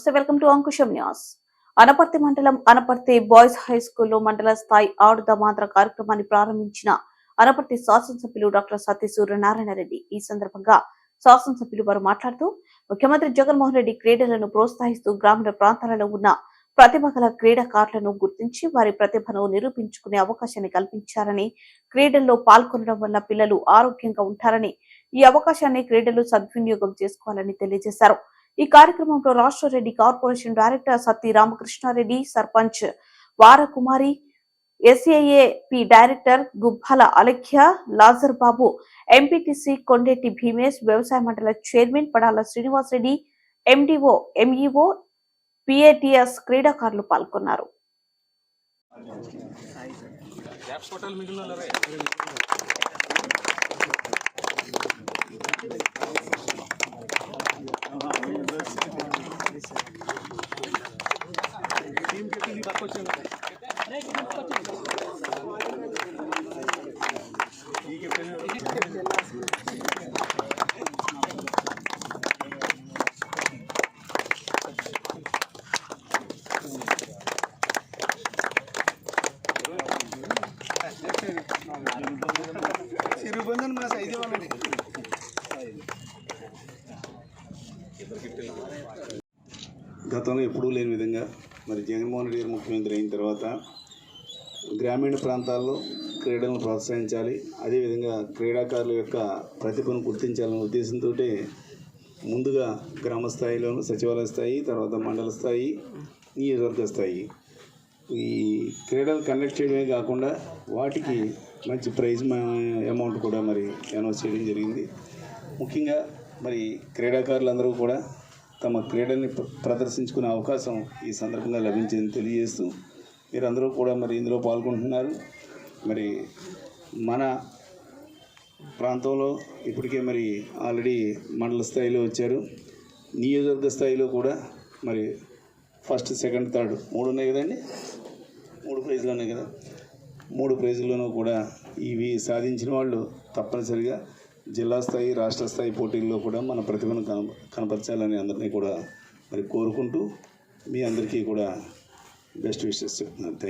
నమస్తే welcome to Ankusham news. Anaparthi మండలం Anaparthi boys high స్కూల్లో మండల స్థాయి ఆడుద మాత్ర కార్యక్రమాన్ని ప్రారంభించిన అనపర్తి శాసనసభ్యులు డాక్టర్ సత్య సూర్యనారాయణ రెడ్డి ఈ సందర్భంగా శాసనసభ్యులు వారు మాట్లాడుతూ ముఖ్యమంత్రి జగన్మోహన్ రెడ్డి క్రీడలను ప్రోత్సహిస్తూ గ్రామీణ ప్రాంతాలలో ఉన్న ప్రతిభ గల క్రీడాకారులను గుర్తించి వారి ప్రతిభను నిరూపించుకునే అవకాశాన్ని కల్పించారని క్రీడల్లో పాల్గొనడం వల్ల పిల్లలు ఆరోగ్యంగా ఉంటారని ఈ అవకాశాన్ని క్రీడలు సద్వినియోగం చేసుకోవాలని తెలియజేశారు. ఈ కార్యక్రమంలో రాష్ట్ర Reddy corporation director Satti Ramakrishna Reddy sarpanch Varakumari SAAP director Gubbala Alakhya Lazar Babu MPTC Kondetti Bheemesh వ్యవసాయ మండల chairman Padala Srinivas Reddy MDO MEO PETs క్రీడాకారులు పాల్గొన్నారు. సిరిబంధన్ మన సైజు వాళ్ళని గతంలో ఎప్పుడూ లేని విధంగా మరి జగన్మోహన్ రెడ్డి గారు ముఖ్యమంత్రి అయిన తర్వాత గ్రామీణ ప్రాంతాల్లో క్రీడలను ప్రోత్సహించాలి. అదేవిధంగా క్రీడాకారుల యొక్క ప్రతిభను గుర్తించాలనే ఉద్దేశంతో ముందుగా గ్రామ స్థాయిలోను సచివాలయ స్థాయి తర్వాత మండల స్థాయి నియోజకవర్గ స్థాయి. ఈ క్రీడలు కండక్ట్ చేయడమే కాకుండా వాటికి మంచి ప్రైజ్ అమౌంట్ కూడా మరి అనౌన్స్ చేయడం జరిగింది. ముఖ్యంగా మరి క్రీడాకారులందరూ కూడా తమ క్రీడని ప్ర- ప్రదర్శించుకునే అవకాశం ఈ సందర్భంగా లభించిందని తెలియజేస్తూ మీరందరూ కూడా మరి ఇందులో పాల్గొంటున్నారు. మరి మన ప్రాంతంలో ఇప్పటికే మరి ఆల్రెడీ మండల స్థాయిలో వచ్చారు. నియోజకవర్గ స్థాయిలో కూడా మరి ఫస్ట్ సెకండ్ థర్డ్ మూడు ఉన్నాయి కదండి? మూడు ప్రైజ్లు ఉన్నాయి కదా. మూడు ప్రైజుల్లోనూ కూడా ఇవి సాధించిన వాళ్ళు తప్పనిసరిగా జిల్లా స్థాయి రాష్ట్ర స్థాయి పోటీల్లో కూడా మన ప్రతిభను కన కనపరచాలని అందరినీ కూడా మరి కోరుకుంటూ మీ అందరికీ కూడా బెస్ట్ విషెస్ చెప్తున్నాను.